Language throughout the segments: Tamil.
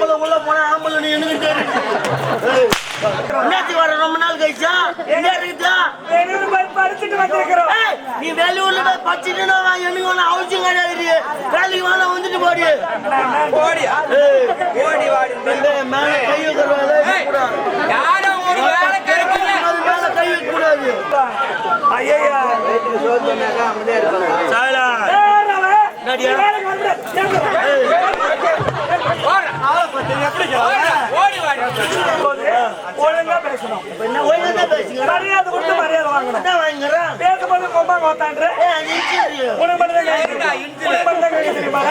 பொம்பளை உள்ள போனா ஆம்பளை நீ வர ரொம்ப நாள் கழிச்சா? எங்க இருக்குதா? வெளியூர் போய் படிச்சுட்டு வந்திருக்கிறோம் ஏய், நீ வெளியூர்ல போய் படிச்சுட்டு நான் எனக்கு அவசியம் கிடையாது வேலைக்கு வேணா வந்துட்டு போடி. வாடி மேல கை வைக்கிறவங்களே கூடாது யாரும் ஒரு வேலை கிடைக்கல. அது மேல கை வைக்க கூடாது ஐயா சாயலா ஒழுங்கா பேசணும் என்ன ஒழுங்கா பேசுங்க மரியாதை கொடுத்து மரியாதை வாங்கணும் வாங்குறேன் பேசும்போது கொம்பா உனக்கு மட்டும் தெரியுமா?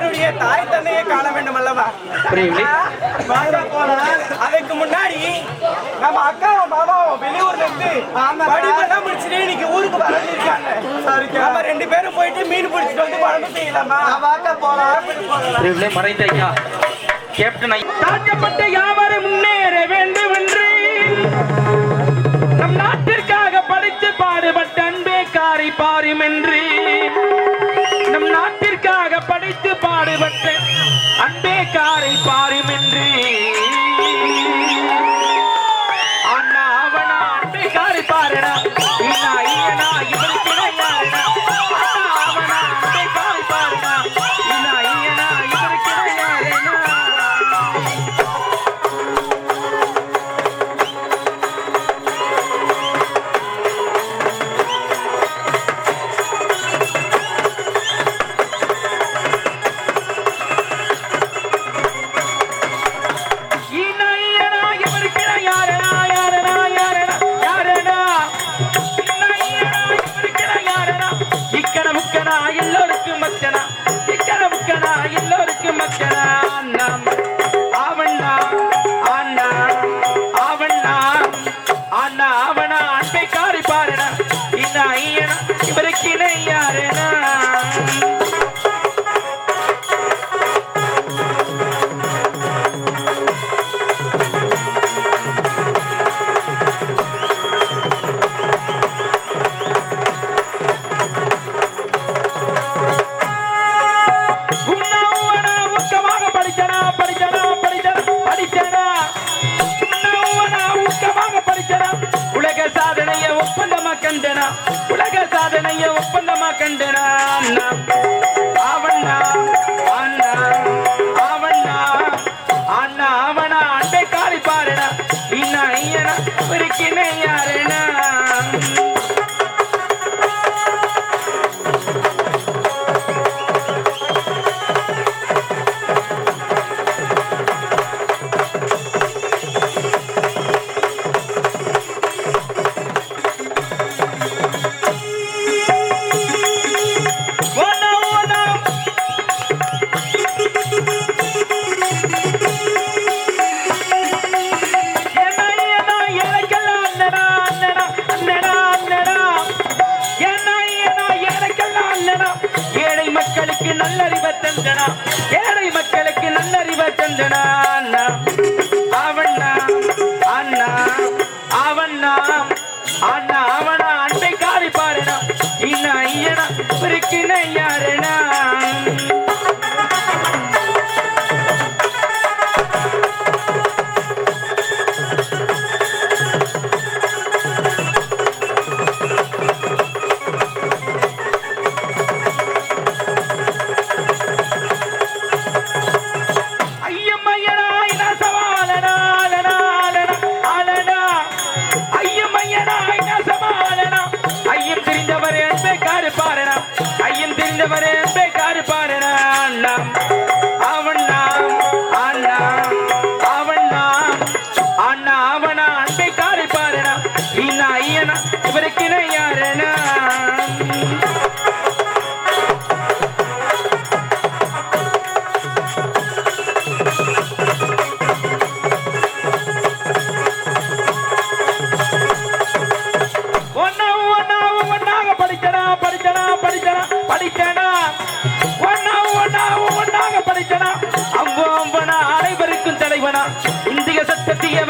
என்னுடைய தாய் தந்தையை காண வேண்டும் அல்லவா அதுக்கு முன்னாடி ரெண்டு பேரும் போயிட்டு மீன் பிடிச்சிட்டு வந்து குழம்பு செய்யலாமா? போலாம். முன்னேற வேண்டும் என்று நம் நாட்டிற்காக படித்து பாடுபட்ட அன்பே காரி பாரும் என்று பாடுபட்டேன்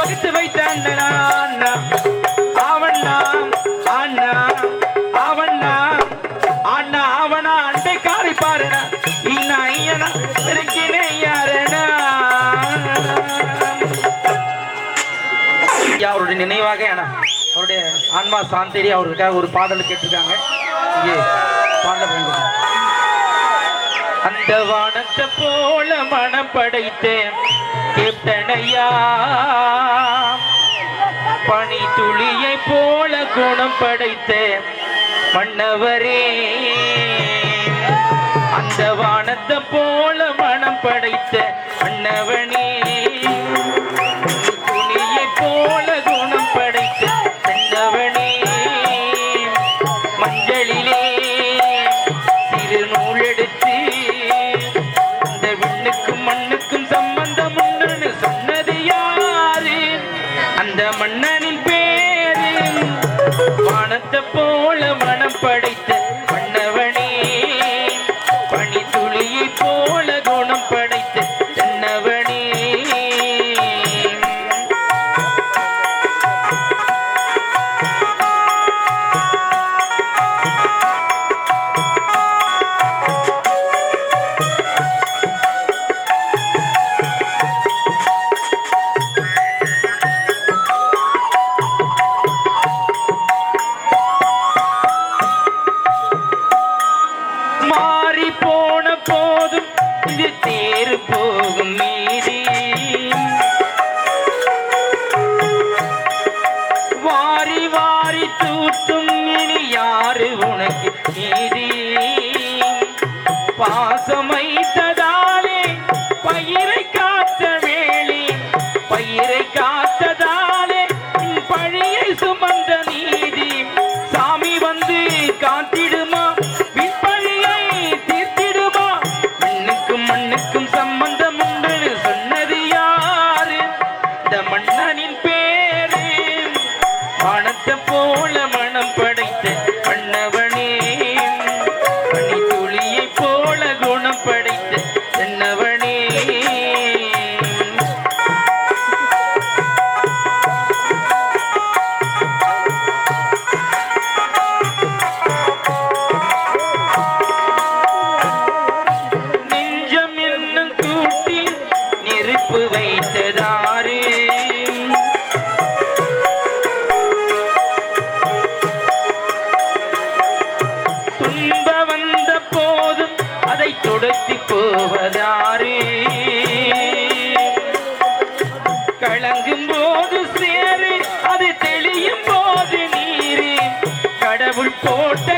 வகுத்து வைத்த அந்த அண்ணா அவண்ணா அண்ணா அவண்ணா அண்ணா அவனா அண்டை காரி பாருனா இன்னா ஐயனா இருக்கினே அவருடைய நினைவாக ஏன்னா அவருடைய ஆன்மா சாந்தேரி அவருக்காக ஒரு பாடல் கேட்டிருக்காங்க. அந்த வானத்தை போல மனம் படைத்தேன். கெப்டனையா பனி துளியை போல குணம் படைத்த மன்னவரே அந்த வானத்தை போல மனம் படைத்த மன்னவனே. மனம் துடத்தி போவதாறு கலங்கும் போது சேரு அது தெளியும் போது நீரு. கடவுள் போட்ட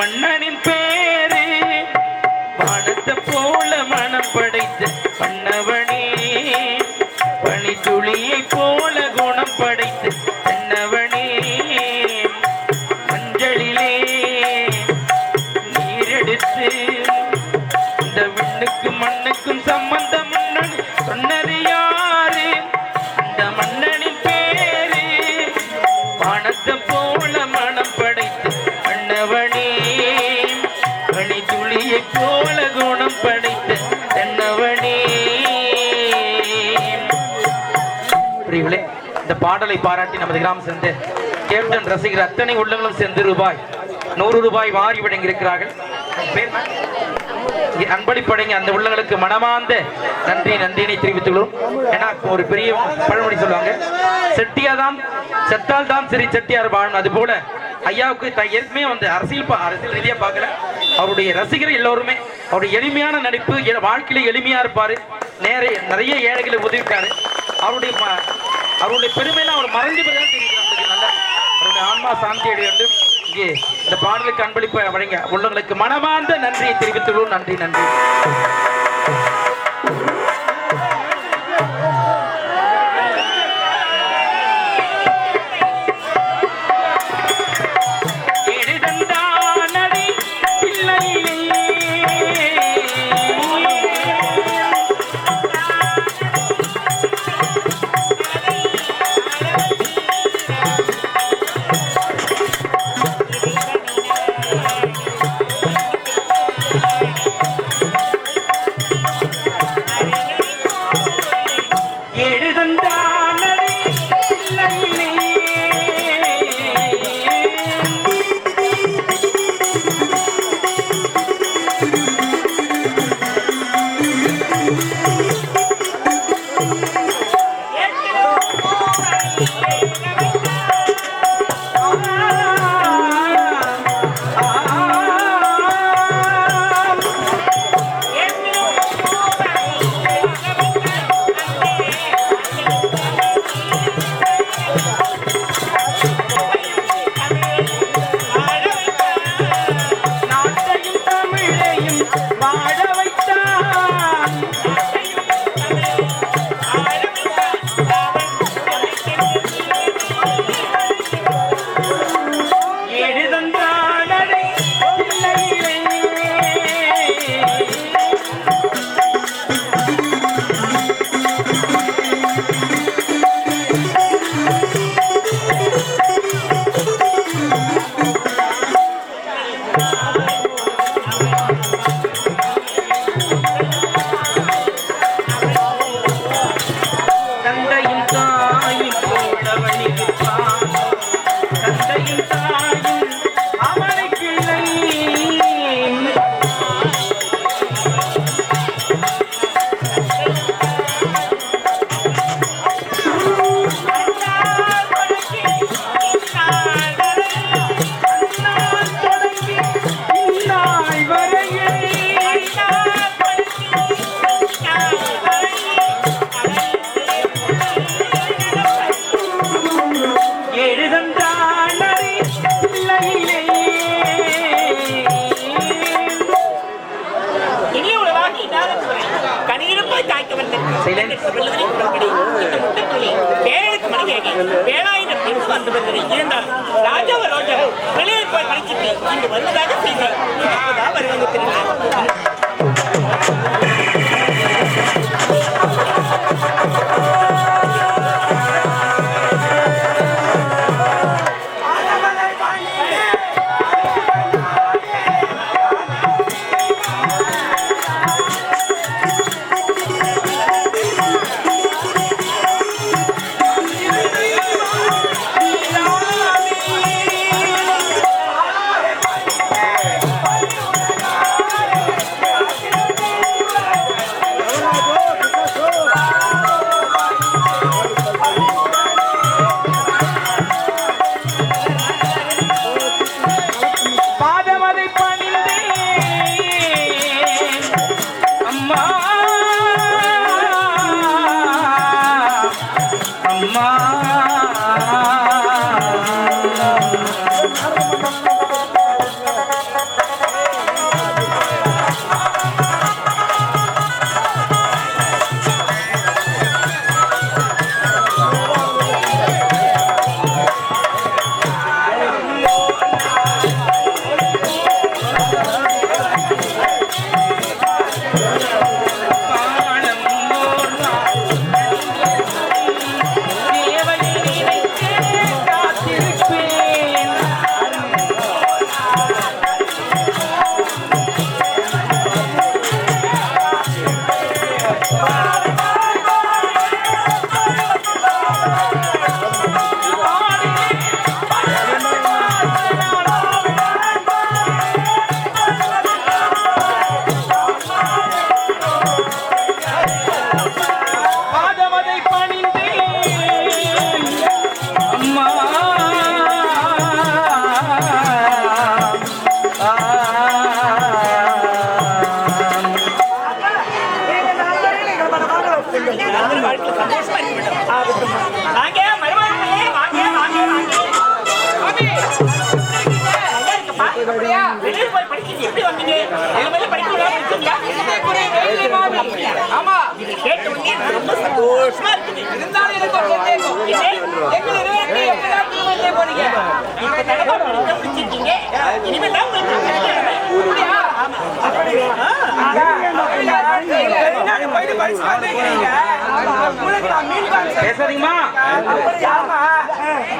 அந்த பாடலை பாராட்டி நமது கிராமம் சேர்ந்த கேப்டன் ரசிகர் அத்தனை உள்ளங்களும் சேர்ந்து ரூபாய் நூறு ரூபாய் வாரி வழங்கியிருக்கிறார்கள். அன்பளிப்படைங்க அந்த உள்ளங்களுக்கு மனமார்ந்த நன்றி நன்றியினை தெரிவித்துள்ளோம். ஏன்னா ஒரு பெரிய பழமொழி சொல்லுவாங்க செட்டியாதான் செத்தால் தான் சரி செட்டியார் வாழணும் அது போல ஐயாவுக்கு ஏற்கனவே வந்து அரசியல் பா- அரசியல் ரீதியா பார்க்கல. அவருடைய ரசிகர் எல்லோருமே அவருடைய எளிமையான நடிப்பு வாழ்க்கையில எளிமையா இருப்பாரு. நிறைய நிறைய ஏழைகளை உதவிட்டாரு அவருடைய அவருடைய பெருமையெல்லாம் அவர் மறைஞ்சு போய் தான் அவருடைய ஆன்மா சாந்தி அடைய வேண்டும். இங்கே இந்த பாடலுக்கு அன்பளிப்பை வழங்க உள்ளங்களுக்கு மனமார்ந்த நன்றியை தெரிவித்துள்ளோம். நன்றி நன்றி. año Bye. ரொம்ப சந்தோஷமா இருக்குது. இருந்தாலும் எனக்கு ஒரு சந்தேகம் எங்க நிறுவனத்தை எப்பதான் போறீங்க இப்ப தடவை இனிமேல் தான் உங்களுக்கு பேசாதீங்கம்மா. ஆமா.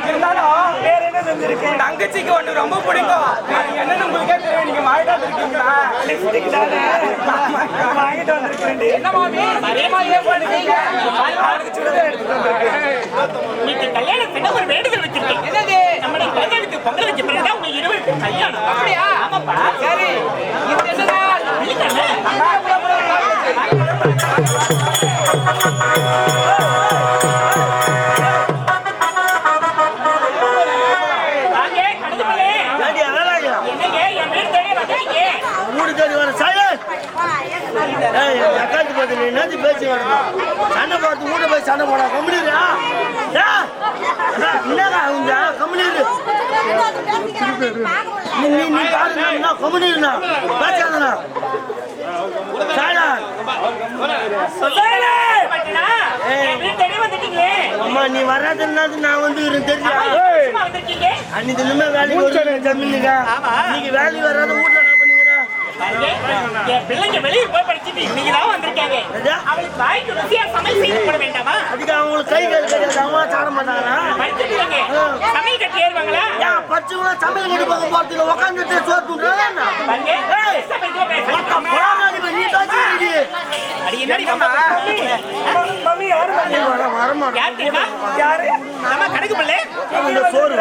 இருந்தாலும் வேற என்ன செஞ்சிருக்கேன் தங்கச்சிக்கு ஒண்ணு ரொம்ப பிடிக்கும். அது என்னன்னு உங்களுக்கே தெரியும். நீங்க வாங்கிட்டு வந்திருக்கீங்களா லிப்ஸ்டிக் தானே வாங்கிட்டு வந்திருக்கேன் என்ன மாமி அதேமா ஏன் பண்ணுறீங்க எடுத்துட்டு வந்திருக்கேன் கல்யாணத்துக்கு ஒரு வேண்டுதல் வச்சிருக்கேன். என்னது? நம்முடைய குழந்தைகளுக்கு பொங்கல் வச்ச பிறகுதான் உங்க இருவருக்கும் கல்யாணம். அப்படியா? ஆமாப்பா. சரி. என்னது பேசி வரணும்? சண்டை பார்த்து வீட்டை போய் சண்டை போடா கம்முனியா என்னடா அவங்க கம்முனிரு. நீ நீ நீ அம்மா வராதுன்னா நான் வந்து தெரிஞ்சா அன்னைக்கு தினமே வேலைக்கு வருவேன் ஜமீனுக்கா இன்னைக்கு வேலைக்கு வராத வீட்டுல என்ன பண்ணிக்கிறா பாருங்க, என் பிள்ளைங்க வெளியே போய் படிச்சுட்டு இன்னைக்கு தான் வந்திருக்காங்க. அவளுக்கு வாய்க்கு ருசியா சமையல் செய்து போட வேண்டாமா? அதுக்கு அவங்களுக்கு கை கால் கிடையாது அவங்க சாட மாட்டாங்களா? படிச்சுட்டு சமையல் கட்டி ஏறுவாங்களா? ஏன் பச்சைங்களா சமையல் கட்டு பக்கம் போறதுக்கு உட்காந்துட்டு சோறு அடி என்னடி? மம்மி யாரு யார் தெரியுமா? யாரு? நம்ம கணக்கு பிள்ளை. இந்த சோறு.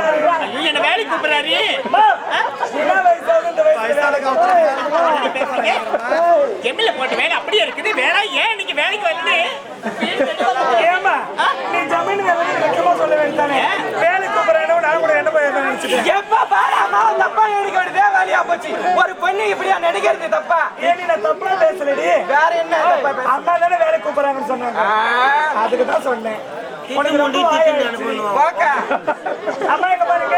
ஐயோ, என்ன வேலைக்கு கூப்பிடுறாரு. பேசுறீங்க எம்எல்ஏ போட்ட வேலை அப்படியே இருக்குது. வேலை ஏன் இன்னைக்கு வேலைக்கு வரலன்னு? ஏமா நீ ஜமீன் வேலை வெக்கமா சொல்ல வேண்டியதானே வேலை கூப்பிடுறேன்னு நான் கூட என்ன போய் நினைச்சிட்டேன் எப்ப பாரு அம்மா தப்பா எடுக்க வேண்டியதே வேலையா போச்சு. ஒரு பொண்ணு இப்படியா நடிக்கிறது தப்பா? ஏன் நான் தப்பா பேசலடி? வேற என்ன அம்மா தானே வேலை கூப்பிடுறாங்கன்னு சொன்னாங்க. அதுக்கு தான் சொன்னேன். உனக்கு ரொம்ப வாய். அம்மா எங்க பாருங்க.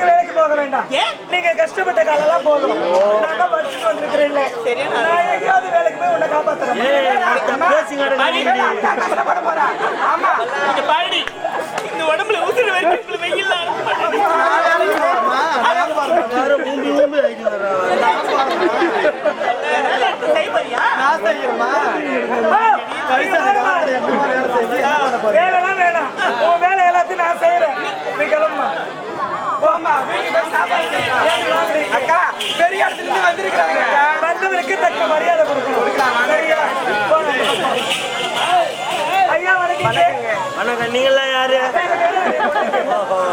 நீங்க வேலைக்கு போக வேண்டாம்? நீங்க கஷ்டப்பட்ட காலெல்லாம் போதும் நான் தான் படிச்சுட்டு வந்திருக்கிறேன் நான் எங்கேயாவது வேலைக்கு போய் உன்னை காப்பாத்துறேன் பட இந்த உடம்புல உசுறு வரைக்கும் வெயில் நான்? வேலைலாம் வேணாம். உன் வேலை எல்லாத்தையும் நான் செய்யறேன். நீ கிளம்புமா அக்கா பெரிய இடத்துல இருந்து வந்திருக்காங்க வந்தவருக்கு தக்க மரியாதை கொடுக்கணும். சரியா? போங்க. ஐயா வணக்கம் வணக்கம். நீங்களாம் யாரு?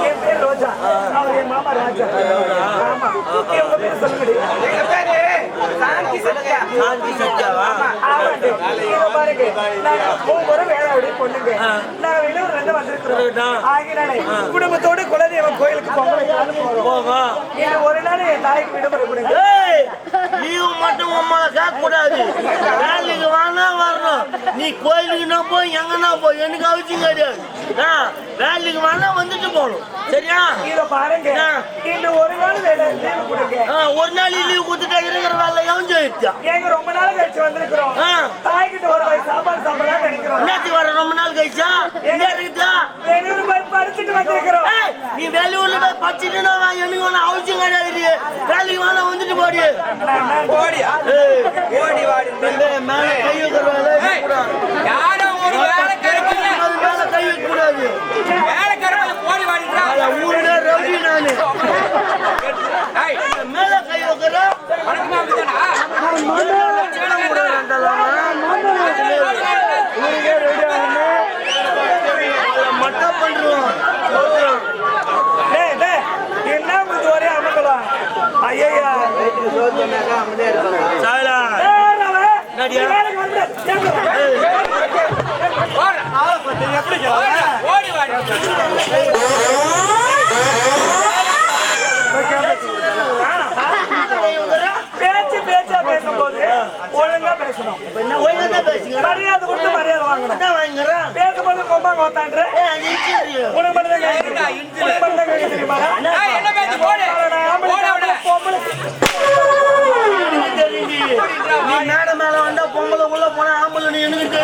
என் பேர் ரோஜா. அவர் என் மாமா ராஜா. ஆமா. இவங்க பேர் சொல்லுங்கடி. எங்க பேரு சாந்தி சத்யா. சாந்தி சத்யாவா? பாருங்க. நாங்க மூவரு வேளாவுடைய பொண்ணுங்க நாங்க வெளியூர்ல இருந்து வந்திருக்கிறோம் சரிதான். ஆகினாலே குடும்பத்தோட குலதெய்வம் கோயிலுக்கு இது ஒரு நாள் என் தாய்க்கு விடுமுறை கொடுங்க. ஏய் லீவு மட்டும் உம்மால கேட்க கூடாது வேலைக்கு வானா வரணும். நீ கோயிலுக்குன்னா போய் எங்கன்னா போய்? எனக்கு அவசியம் கிடையாது. வேலைக்கு வானா வந்துட்டு போகணும். சரியா? இத பாருங்க. இந்த ஒரு நாள் லீவு கொடுங்க. ஒரு நாள் லீவு கொடுத்துட்டா இருக்கிற வேலை எவன் ஜெயிச்சா எங்க ரொம்ப நாள் கழிச்சு வந்திருக்கிறோம். தாய்கிட்ட ஒரு வயசு சாப்பாடு சாப்பிடலாம் நினைக்கிறோம். என்னத்துக்கு வர ரொம்ப நாள் கழிச்சா? எங்க இருக்குதா? வெளியூர் போய் படிச்சுட்டு வந்திருக்கிறோம். ஏய், நீ வெளியூர்ல போய் படிச்சுட்டுனா வா, எனக்கு ஒன்றும் அவசியம் கிடையாது. வேலைக்கு வானா வந்துட்டு போடி. ஓடியா ஏய், ஓடி வாடி. தம்பி, மேல கை வைக்கிற வேலை இருக்கக்கூடாது. யாரும் ஒரு வேலை கிடைக்கல. அது மேல கை வைக்க கூடாது வேலை கிடைக்கல போடி வாடிக்கிறா ஊருல ரவுடி நானு. மேல கை வைக்கிற வணக்கம் அப்படிதானா மட்டும் பண்றோம் டேய், டேய், என்ன உங்களுக்கு ஒரே அமக்கலாம் ஐயா சாயலா நடியா? ஓடி வாடி பேச்சு பேச்சா பேசும்போது ஒழுங்கா பேசணும் என்ன ஒழுங்கா பேசுங்க மரியாதை கொடுத்து மரியாதை வாங்கணும் அதான் வாங்குறேன் பேசும்போது கொம்பா கோத்தான்ற ஏய், அது இன்டர்வியூ. உனக்கு மட்டும் தான் கேட்க தெரியும். உனக்கு மட்டும் தான் கேட்க தெரியுமா? ஏய், என்ன பேச்சு போடு ஆம்பளை, போட விட பொம்பளை. எனக்கு தெரியுது. நீ மேடை மேல வந்தா பொம்பளை உள்ள போனா ஆம்பளை நீ எனக்கு